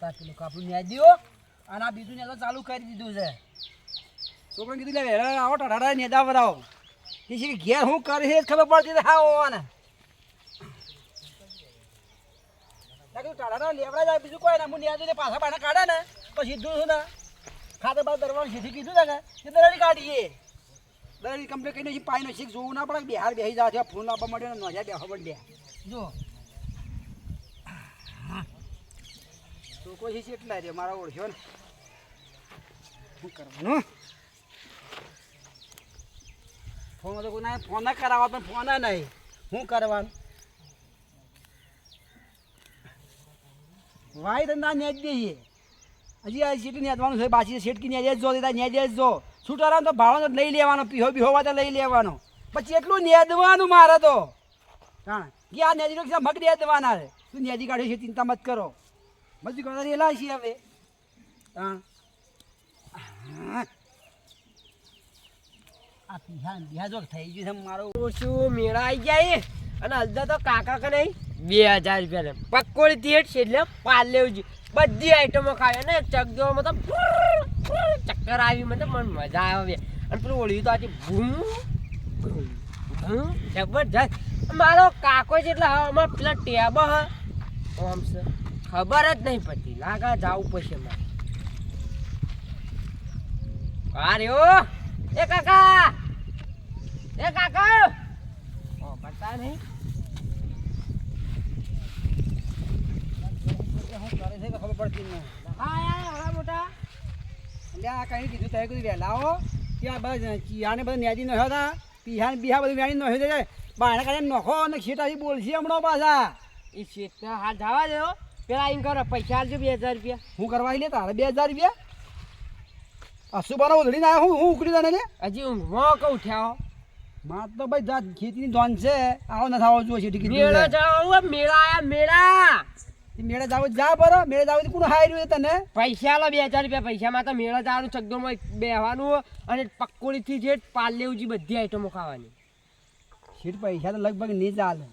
તાર પેલું કાપડું ન્યાય દ્યો અને આ બીજું નેતા ચાલુ કરી દીધું છે. છોકરાને કીધું, લે આવો ટાટા પર આવો એ છે ઘેર હું કરી છે ખબર પડતી હા ઓવાને ટાટા લેવડા જાય, બીજું કોઈ ના, હું ન્યાય ને પાછા પાછા કાઢે ને પછી સીધું છું ને ખાતર બાદ દરવાનું સીધી કીધું ને કે દરડી કાઢીએ. દરડી કમ્પ્લીટ કરીને પાઈનો શીખ જોવું ના પડે, બિહાર બેસી જાવ ફૂલ આપવા મળ્યો ને નોજા પણ માંડ્યા જો. છોકરો છે એટલા રે મારા ઓળખ્યો ને. શું કરવાનું? ફોન તો કોઈ ફોન ના કરાવવા પણ ફોન નહીં. શું કરવાનું? વાય ધંધા નેજ દઈએ હજી આ સીટ નેદવાનું છે બાકી સીટકી નેજે જો દીધા નેજે જ છૂટારા તો ભાડો લઈ લેવાનો, પીહો બીહો તો લઈ લેવાનો. પછી એટલું નેદવાનું મારે તો. હા કે આ નેજી મગ નેદવાના છે. તું નેજી કાઢી છે, ચિંતા મત કરો. બધી કરો રેલા છીએ હવે આ પીહા ને જો થઈ ગયું છે મારો. ઓછું મેળા આવી ગયા અને અડધા તો કાકા કે નહીં? બે હજાર રૂપિયા પકોડી થિયેટ છે એટલે પાલ લેવું છે. બધી આઈટમો ખાવી. અને ચગજો મતલબ ચક્કર આવી. મતલબ મને મજા આવે. અને પેલું ઓળ્યું તો આજે ભૂમ જબરજસ્ત. મારો કાકો છે એટલે હવામાં પેલા ટેબ હ. ઓમ છે. ખબર જ નહીં પડતી. લાગા જાવું પડશે મારે. અરે એ કાકા! એ કાકા! ઓ પડતા નહીં? શું કરે છે ખબર પડતી નહીં. હા યાર હવે મોટા. એટલે આ કઈ કીધું તમે કીધું વહેલા આવો બસ ચિયાને બધા નેજી નો હતા પીહા ને બધું વેણી નો છે બાયણા કાઢીને નોખો અને ખીટાથી બોલશે હમણાં પાછા. એ શેઠ હાથ જવા દો પેલા એમ કરો પૈસા આપજો બે હજાર રૂપિયા. હું કરવા લે તારે બે હજાર રૂપિયા? અશુબાનો ઉધડી ના હું હું ઉકળી તને લે? હજી ઊંઘમાં કઉ થયા માર તો ભાઈ જાત ખેતીની ધોન છે આવો નથી થાવો જોઈએ ટિકિટ મેળા જાવ મેળા આયા મેળા. મેળા જાવ જા બરો મેળા જાવ કોણ હાર્યું તને? પૈસા લો બે હજાર રૂપિયા પૈસામાં તો મેળા જવાનું ચકદોમાં બેહવાનું અને પકોડીથી જે પાલ લેવું બધી આઈટમો ખાવાની. શીટ પૈસા તો લગભગ નહીં ચાલે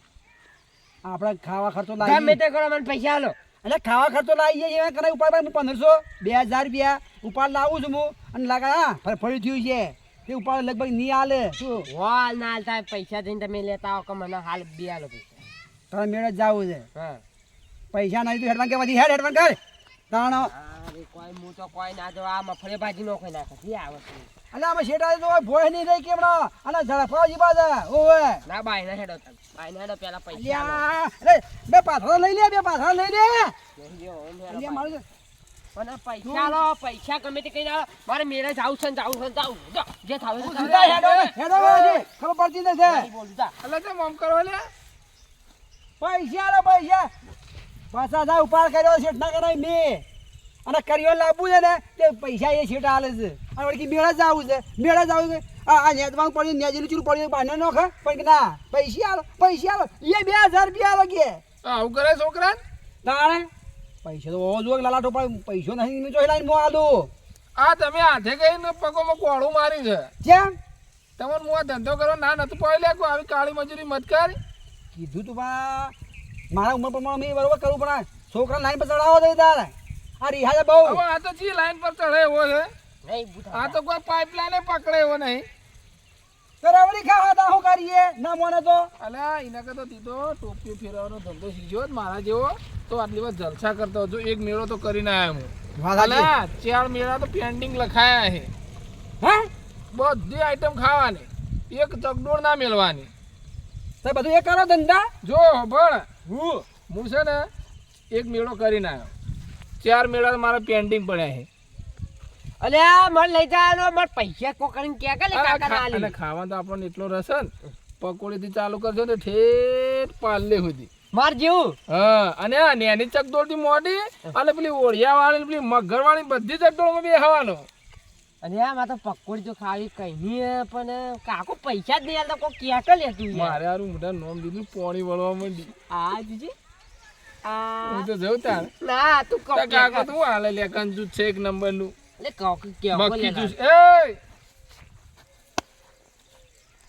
આપણે ખાવા ખર્ચો ગમે લાવી તે કરો મને પૈસા આલો. એટલે ખાવા ખર્ચો લાવી જઈએ કરે ઉપાડ ભાઈ હું પંદરસો બે હજાર રૂપિયા ઉપાડ લાવું છું હું. અને લાગા હા ફરફળી થયું છે. તે ઉપાડ લગભગ નહીં હાલે શું? હાલ ના હાલતા પૈસા જઈને તમે લેતા આવો કે મને હાલ બે હાલો પૈસા. તમે મેળે જ જવું છે. હા. પૈસા નહીં તો હેડવાન કે બધી હેડ હેડવાન કર. તાણો કોઈ હું તો કોઈ ના જો આ મફળે ભાજી નો કોઈ નાખે. આવે છે એટલે આમાં શેઠા તો ભોય નહીં રહી કેમણા અને ઝડપાજી પાછા. ઓવે. ના બાય ના હેડો તમે. બાય ના હેડો પેલા પૈસા. અરે બે પાથરો લઈ લે બે પાથરો લઈ લે. મારું પૈસા લો પૈસા ગમે તે કઈ મારે મેરે જાવું છે છે જે થાવે તે હેડો હેડો ખબર પડતી નથી. ગાડી એટલે તે મમ કરો લે પૈસા લો પૈસા. પાછા જા ઉપાડ કર્યો છે ના કરાય મેં. અને કર્યો લાવવું છે ને તે પૈસા એ છેટા હાલે છે. અને વળી મેળા જવું છે મેળા જવું છે. આ નેદમાં પડ્યું નેજીનું ચૂરું પડ્યું બાંધો નોખે પણ ના પૈસા આલો પૈસા આલો. એ બે હજાર રૂપિયા આલો કે. આવું કરે છોકરા? તાણે પૈસા તો હોવો જોઈએ લાલા ટોપા પૈસો નથી મેં જોઈ લાઈને મો આલો. આ તમે હાથે ગઈને પગોમાં કોળું મારી છે. કેમ તમને હું આ ધંધો કરો ના નતું પડે લે આવી કાળી મજૂરી મત કર. કીધું તું બા મારા ઉંમર પ્રમાણે મેં બરોબર કરવું પડે. છોકરા લાઈન પર ચડાવો દે તારે. આ રિહાજે બહુ. હવે આ તો જી લાઈન પર ચડે એવો છે. આ તો કોઈ પાઇપલાઇન પકડે એવો નહીં. તો રવડી ખાવા તા શું કરીએ. ના મને તો. અલ્યા એના કરતા દીધો ટોપી ફેરવાનો ધંધો શીખ્યો હોત મારા જેવો. તો આટલી વાર જલસા કરતો હતો એક મેળો તો કરીને આવ્યો હું. ચાર મેળા તો પેન્ડિંગ લખાયા છે. હે? બધી આઈટમ ખાવાની. એક ચકડોળ ના મેળવાની. તો બધું એ કરો ધંધા? જો ભણ હું? હું છે ને એક મેળો કરીને આવ્યો ચાર મેળા મારા પેન્ટિંગ પડ્યા છે. અલ્યા મન લઈ જવાનો મારે પૈસા કો કરીને કે કે કાકા ના અને ખાવા તો આપણને એટલો રસ છે પકોડી થી ચાલુ કરજો ને ઠેઠ પાલે સુધી. માર જેવું? હા અને આ નેની ચકડોળથી મોટી અને પેલી ઓળિયા વાળી પેલી મગર વાળી બધી ચકડોળમાં બેહવાનો. અને આ માં તો પકોડી તો ખાવી કઈ નહીં પણ કાકો પૈસા જ નહીં આલતા કોઈ ક્યાં કે લેતું મારે આરું મોટા નોમ દીધું પોણી વળવા માંડી. આ આ હું તો જઉં તાર. ના તું કહો કાકો તું હાલે લે? કંજૂસ છે એક નંબરનું. લે કહો કે કેવો મક્ખી લે એ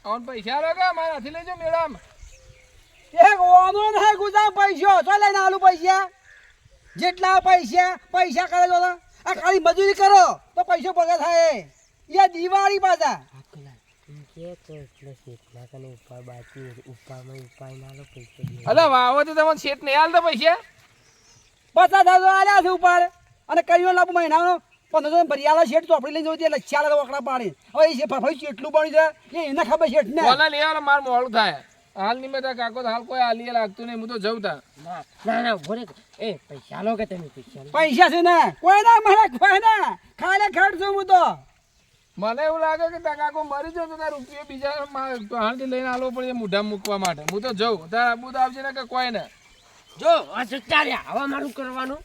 આવન પૈસા લાગે મારાથી લેજો મેડમ એક ઓનો ને ગુજા પૈસો. તો લઈને આલુ પૈસા? જેટલા પૈસા પૈસા કરે છો તો. આ ખાલી મજૂરી કરો તો પૈસો પગાર થાય. એ દિવાળી પાછા. હાકલા એમ તો અલે તમને શેઠ નહીં હાલતા પૈસા? પચાસ હજાર આલ્યા છે ઉપર અને કયો લાભ મહિનાનો. પંદરસો ભરિયાળા શેઠ ચોપડી લઈને જોતી એટલે ચાર વખડા પાડી. હવે એ ફરફરી કેટલું બન્યું છે? એને ખબર શેઠ ને. કોના લઈ માર મોડું થાય. હાલ નહીં બેટા કાકો હાલ કોઈ હાલીએ લાગતું નહીં. હું તો જઉં તા. ના ના ના એ પૈસા લો કે તમે પૈસા પૈસા છે ને. કોઈ ના મળે કોઈ ના. ખાલે ખર્ચ હું તો. મને એવું લાગે કે તાર કાકો મરી જતો તાર રૂપિયો બીજા હાલથી લઈને આલવો પડે મૂઢા મૂકવા માટે. હું તો જઉં. તાર આબુ તો આવશે ને કે કોઈ ને જો આ રહ્યા. હવે મારું કરવાનું?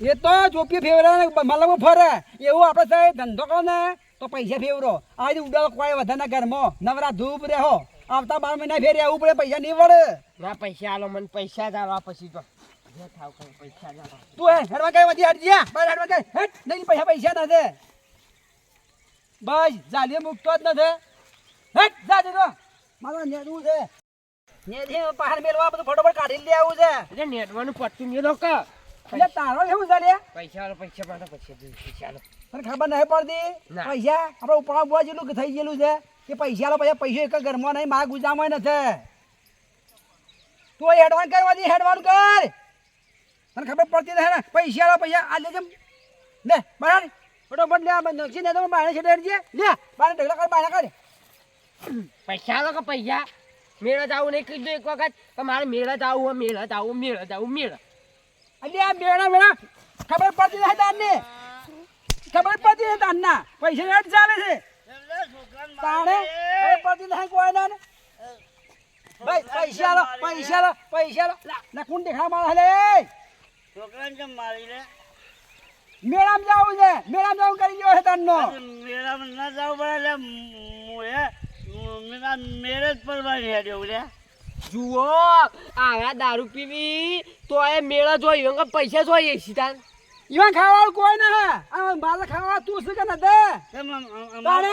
એ તો ચોપી ફેવરા ને મતલબ ફરે. એવું આપણે સાહેબ ધંધો કરો ને તો પૈસા ફેવરો. આજ ઉડાડો કોઈ વધારે ઘરમાં. નવરા ધૂપ રહો આવતા બાર મહિના ફેર આવું પડે પૈસા નહીં વળે. ના પૈસા આલો મને. પૈસા જ આલવા પછી તો. તું હે હેડવા કઈ વધી હટ જા. બાર હેડવા કઈ. હેટ. નહીં પૈસા પૈસા નથી બસ જાલી મૂકતો જ નથી. હેટ જા જતો મારો નેદવું છે. નેદી બહાર મેલવા બધું ફટોફટ કાઢી લે આવું છે. એટલે નેટવાનું પટ્ટું મેલો કે એટલે તારો લેવું છે લે. પૈસા આલો પૈસા માટે પૈસા પૈસા પણ ખબર નહીં પડતી. પૈસા આપણે ઉપરા જેલું જેટલું થઈ ગયેલું છે કે પૈસા લો પૈસા પૈસા એક ઘરમાં નહીં મારા ગુજામાં નથી. તું હેડવાન કરવા દે હેડવાન કર. તને ખબર પડતી નથી ને? પૈસા લો પૈસા. આ લેજે લે બહાર. ફટોફટ લે આ નોખી ને તો બાણે છે હેડજે લે બાણે ઢગલા કર બાણે કર. પૈસા આલો કે પૈસા? મેળા જાવું નહીં કીધું એક વખત કે મારે મેળા જાવું હોય મેળા જાવું મેળા જાવું મેળા. અલે આ મેળા મેળા ખબર પડતી નથી તારને ખબર પડતી નથી તારના પૈસા રેટ ચાલે છે. તાણે? ખબર પડતી નથી કોઈ ના ભાઈ પૈસા લો પૈસા લો પૈસા લો ના કોણ દેખા મારા લે. છોકરાને કેમ મારી લે? મેળામાં જાવું છે. મેળામાં જાવું કરી ગયો છે તારનો મેળામાં ના જવું પડે એટલે હું હે મેરા પરવાની હેડ્યો લે. જુઓ આવા દારૂ પીવી તો એ મેળા જોઈ કે પૈસા જોઈએ સીધા. ઈવન ખાવાળું કોઈ ના આ મારે ખાવા તું શું કે નથી દે અમારે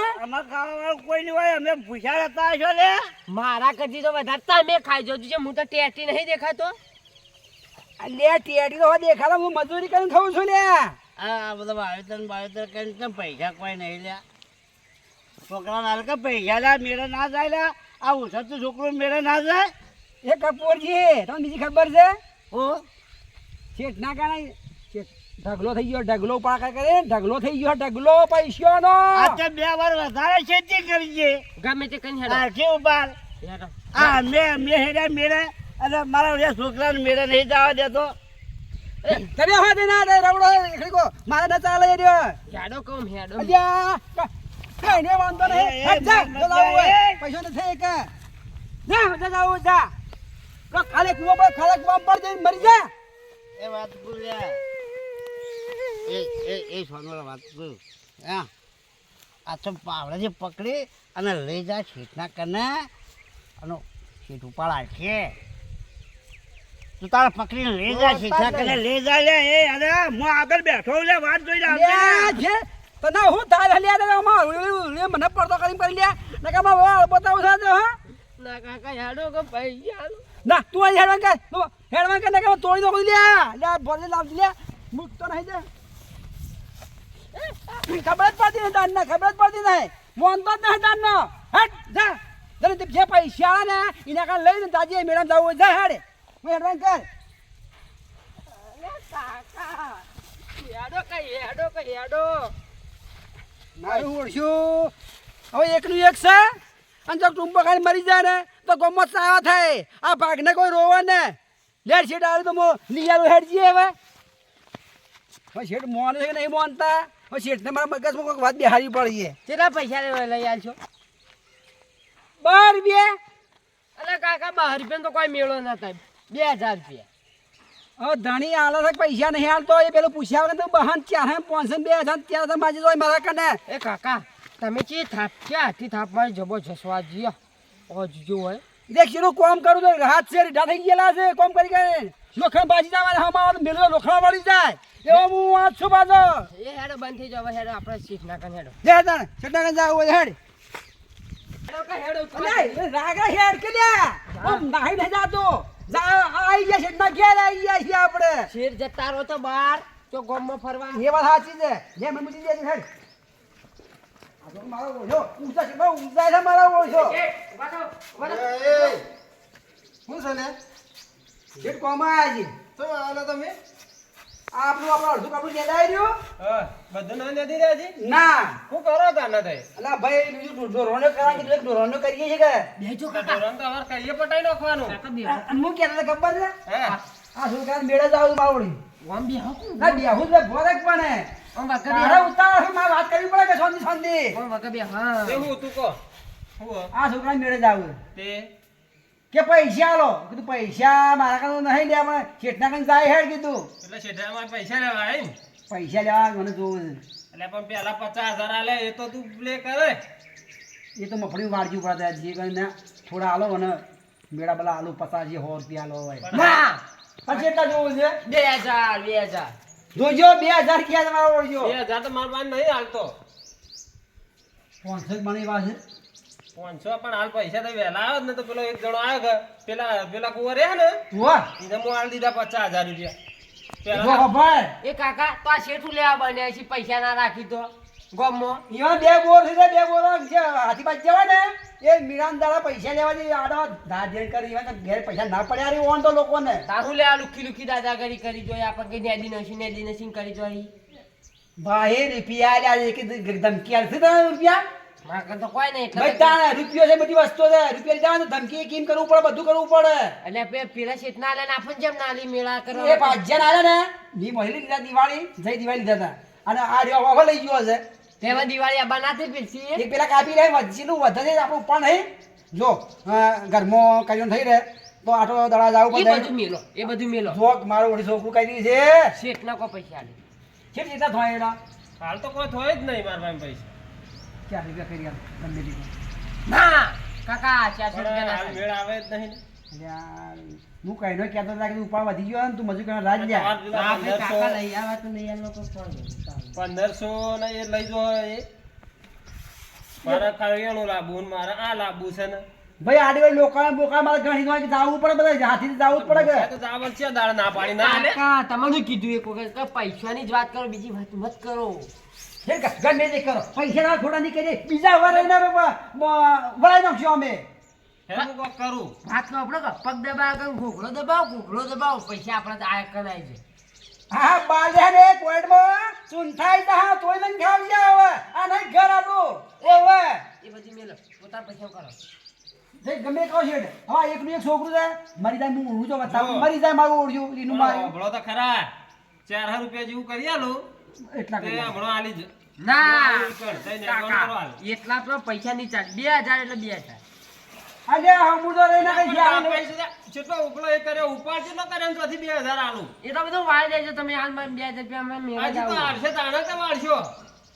ખાવાવાળું કોઈ નહીં હોય અમે ભૂખ્યા હતા છો લે. મારા કદી તો વધારે તમે ખાઈ જજો છે હું તો ટેટી નહીં દેખાતો. લે ટેટી તો દેખાડો હું મજૂરી કરીને ખાઉં છું લે આ બધા વાવેતર વાવેતર કરીને કેમ પૈસા કોઈ નહીં લ્યા. છોકરાને હાલ કે પૈસા લ્યા મેળે ના જાય લ્યા. આ ઉછળતું છોકરો મેળે ના જાય. એ કપૂરજી તમને બીજી ખબર છે? ઓ શેઠ ના કારણે શેઠ ઢગલો થઈ ગયો ઢગલો પાકા કરે ઢગલો થઈ ગયો ઢગલો પૈસાનો. આ તે બે વાર વધારે ખેતી કરી છે. ગમે તે કઈ હેડા. ઉપાર હેડો. આ મેં મેં હેડ્યા મેરે અને મારા છોકરાને મેરે નહીં જવા દેતો. તમે હા દે ના દે રવડો ખડીકો કો મારે ના ચાલે રે. હેડો કહું હેડો. અલ્યા કઈ ને વાંધો નહીં. હટ જા મત જો ન. પૈસો નથી કે ના જા જાવ જા કો ખાલે કુવો પર ખાલે કુવા પર જઈને મરી જા. એ વાત બોલ્યા એ એ એ સોનવાર વાત બોલ હા. આ તો પાવડાથી પકડી અને લઈ જા શેઠના કને. અને શેઠ ઉપાડા છે તું તારે પકડીને લઈ જા શિક્ષા કને લઈ જા લે એ અરે હું આગળ બેઠો લે વાત જોઈ લે લ્યા, છે. તને હું તારે લે દે અમાર મને પડતો કરીને કરી લે. નકા માં વાળ બતાવું છે હા? ના કાકા હેડો કે પૈસા આલો. ના તું અહીં હેડવાન કે તું કે કર નકા તોડી દો કોઈ લે. લ્યા ભરલે લાવજી લ્યા મૂકતો નહીં દે ખબર જ પડતી નહીં તારને ખબર જ પડતી નહીં. મોનતો જ નહીં તારનો હટ જા. તને જે પૈસા ને એના કારણે લઈને તાજી મેળા જવું જા હેડ. હેડવાન કર કાકા હેડો કે હેડો કે હેડો. મારું ઓળખ્યું. હવે એકનું એક છે. અને જો ખાલી મરી જાય ને તો ગમત સાવા થાય. આ ભાગને કોઈ રોવે ને. લેટ શેઠ આવે તો મો લીયારું હેડ જઈએ હવે. હવે શેઠ મોને છે કે નહીં મોનતા? હવે શેઠને મારા મગજમાં કોઈક વાત બિહારી પડી કેટલા પૈસા લેવા લઈ આવશો બાર રૂપિયા. અરે કાકા બાર રૂપિયા તો કોઈ મેળો ના થાય. બે હજાર રૂપિયા. હવે ધણી આલે છે પૈસા નહીં આલતો એ પેલું પૂછ્યા વગર તો બહાન ચાર પાંચસો બે હજાર ત્યાં તો માજી જોઈ મારા કને. એ કાકા તમે ચી થાપ ક્યાં હાથી થાપ મારી જબો જસવા જીઓ ઓ હોય. શેનું કોમ કરું તો હાથ છે રીઢા થઈ ગયેલા છે કોમ કરી કરી. લોખંડ બાજી જવાના હમાવાનું મેળો લોખંડ વળી જાય. એવો હું વાત છું બાજો એ હેડો બંધ થઈ જાવ હેડો આપણે શીખ નાખન હેડો. જય તાણ છટા કન જાવ હેડ. હેડો કે હેડો રાગા હેડ કે લે ઓમ નાહી ન જાતો. જા આઈ ગયા શેઠના ઘેર આઈ ગયા છીએ આપણે. શેઠ જતા રહો તો બહાર તો ગામમાં ફરવા. એ વાત સાચી છે. જે મેં મૂકી દેજો હેડ. આ તો મારો ઓળખ્યો ઊંચા છે બહુ ઊંચા છે મારો ઓળખ્યો શું છે ને શેઠ કોમાં આવ્યા છે. શું આવેલા તમે. આપણું આપણું અડધું કપડું રહ્યું? હા બધું ના નથી રહ્યા છે ના. શું કરો તા ના થાય અલા ભાઈ બીજું ઢોરોનો કરવાનું કીધું ઢોરોનો કરીએ છીએ કે? બેજો ઢોરણ તો અમારે કહીએ પટાઈ નાખવાનું. અને હું કહેતો ખબર છે? હા. આ છોકરાને મેળે જાવ માવડી ગામ બેહો. ના બેહું છે ભોરક પણ છે, મારે વાત કરવી પડે કે શાંતિ શાંતિ બે હા. તે હું તું હું આ છોકરાને મેળે જાવ તે કે પૈસા આલો કીધું પૈસા મારા કામ નહીં લે પણ શેઠના કામ જાય હેડ કીધું. એટલે શેઠના પૈસા લેવા આવે પૈસા લેવા મને જોવું છે એટલે પણ પેલા પચાસ હજાર આલે એ તો તું લે કરે. એ તો મફળી વાળજી પડે જે કરીને થોડા આલો અને મેળા બલા આલુ પચાસ સો રૂપિયા આલો હોય. ના પછી એટલા જોવું છે? બે હજાર બે હજાર. જોજો બે હજાર ક્યાં તમારો ઓળજો બે હજાર તો મારા પાસે નહીં હાલતો. પાંચસો મને એવા છે પાંચસો પણ હાલ પૈસા તો વહેલા આવે ને તો પેલો એક જણો આવે કે પેલા પેલા કુંવર રહ્યા ને એને હું હાલ દીધા પચાસ હજાર રૂપિયા. જો એ કાકા તો આ શેઠું લેવા બન્યા છે પૈસા ના રાખી તો. ગોમો એમાં બે બોર છે બે બોર છે હાથી બાજ જવા ને એ મીરાન દાડા પૈસા લેવા જઈએ આડો ધાર કરી એવા ઘેર પૈસા ના પડ્યા રે ઓન તો લોકોને. તારું લે આ લુખી લુખી દાદાગીરી કરી જોઈએ આપણે કઈ નેદી નસી નેદી નસી કરી જોઈએ ભાઈ રૂપિયા લે છે કે ધમકી આલશે તને રૂપિયા? મારા તો કોઈ નહીં રૂપિયો છે બધી વસ્તુ છે. રૂપિયા જવા ધમકી કેમ કરવું પડે બધું કરવું પડે. એટલે પે- પેલા શેઠ ના લઈને આપણને જેમ નાલી મેળા એ પાજ્યા ના ને મી મહિલી લીધા દિવાળી જઈ દિવાળી લીધા હતા. અને આ રહ્યો વાવા લઈ ગયો છે. તેમાં દિવાળી આ બનાતી પેલસી એક પેલા કાપી લે વચ્ચેનું વધે આપણું પણ નહીં. જો ઘરમાં કર્યું થઈ રહે તો આટો દડા જાવ એ બધું મેલો એ બધું મેલો. જો મારું ઓળી છોકરું કરી છે. શેઠ ના કોઈ પૈસા આલે છે કેટલા થોય એના? હાલ તો કોઈ થોય જ નહીં મારા પાસે પૈસા. ચાર રૂપિયા કરી આલ ગમે તે ના કાકા ચારસો રૂપિયા. મેળ આવે જ નહીં હું કઈ નો કહેતો હતા કે ઉપાડ વધી ગયો ને તું મજૂર કરવા રાજ લ્યા. તમારે પેલા ના, ભાઈ, કાકા પંદરસો લઈ આવા તો નહીં પંદરસો ને એ લઈ જો એ. મારે કરિયાણું ને મારે આ લાબુ છે ને. ભાઈ આડી વાળી લોકા બોકા મારે ઘણી નો જવું પડે બધા હાથી જવું પડે કે? આ તો જાવર છે દાળ ના પાડી ના આલે કાકા તમને કીધું એક વખત કે પૈસાની જ વાત કરો બીજી વાત મત કરો. હે કા ગમે તે કરો પૈસા ના થોડા ની કરી બીજા વાર એના વળાઈ નાખજો અમે. હે હું કરું? વાત નો આપણો પગ દબાવ કરું ઘોઘરો દબાવ ઘોઘરો દબાવ પૈસા આપણે આ કરાય છે. હા બાલ્યા ને કોઈડમાં ચૂંથાઈ તા હા તોય નહીં ખાવી હવે. આ નહીં ઘર ઓવે એ બધી મેલો પોતા પૈસા કરો. જે ગમે કહો છે હા એકનું એક છોકરું છે મરી જાય હું ઊંઘું બતાવું મરી જાય મારું ઓળ્યું એનું માર્યું ભળો તો ખરા. ચાર હજાર રૂપિયા જેવું કરી આલું. એટલા કરી હમણાં આલી જ. ના. હું કર, જઈને એડવાન્સ કરો કાકા હાલ. એટલા તો પૈસા ની ચાર્જ બે હજાર એટલે બે હજાર. આજે હમું તો રહીને કઈ પણ જ્યાં પૈસા જેટલો ઉપલો એ કર્યો ઉપાડ જેટલો કર્યો ને ત્યાંથી બે હજાર આલું. એ તો બધું વાળી દેજો તમે હાલ બે હજાર રૂપિયા અમે મેળા તો આડશે તાણે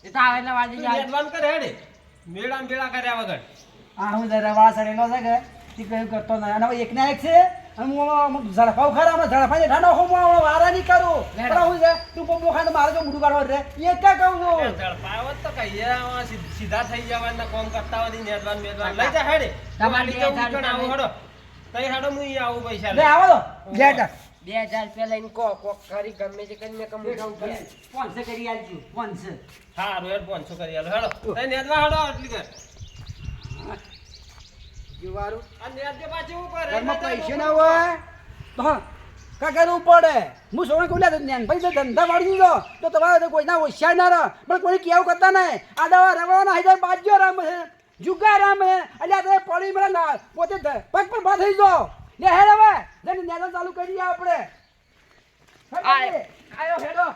એ તો આવે એટલે વાળી દેજો. એડવાન્સ કરે હેડે. મેળા મેળા કર્યા વગર. આ હું જરા વાળ સડેલો છે કે તે કયું કરતો નહીં અને એક ના એક છે અને હું અમુક ઝડપાવ ખરા અમે ઝડપાઈ ઠાનો હું હું વારા નહીં કરું. પણ હું છે તું પપ્પો ખાને મારે જો મૂડું કાઢવા રે એ ક્યાં કહું છું. ઝડપાવ તો કહીએ સીધા થઈ જવાના કોમ કરતા હોય નેદવાન મેદવાન. લઈ જા હેડે. તમારી આવું હડો. તઈ હડો હું ઈ આવું પૈસા લે આવો તો. લે બે હજાર રૂપિયા લઈને કો કોક કરી ગમે તે કરીને કમ ઉઠાવું પડે પાંચસો કરી આલજો પાંચસો. હારું હેડ પાંચસો કરી આલો. હેડો. તઈ નેદવા હડો એટલી કર ઉપર ઘરમાં પૈસા ના હોય? હા કા કરવું પડે હું સોને કહું લે નેન ભાઈ ધંધા વાળી દીધો. તો તમારે તો કોઈના હોશિયાર ના રહે. પણ કોઈ કેવું કરતા નહીં. આ દવા રવાના હાઈ જાય બાજ્યો રામ છે જુગા રામ છે એટલે આ તો પડી મળે ના પોતે પગ પર બા થઈ જાઓ લે હેડ હવે. જઈને ચાલુ કરીએ આપણે. આયો હેડો.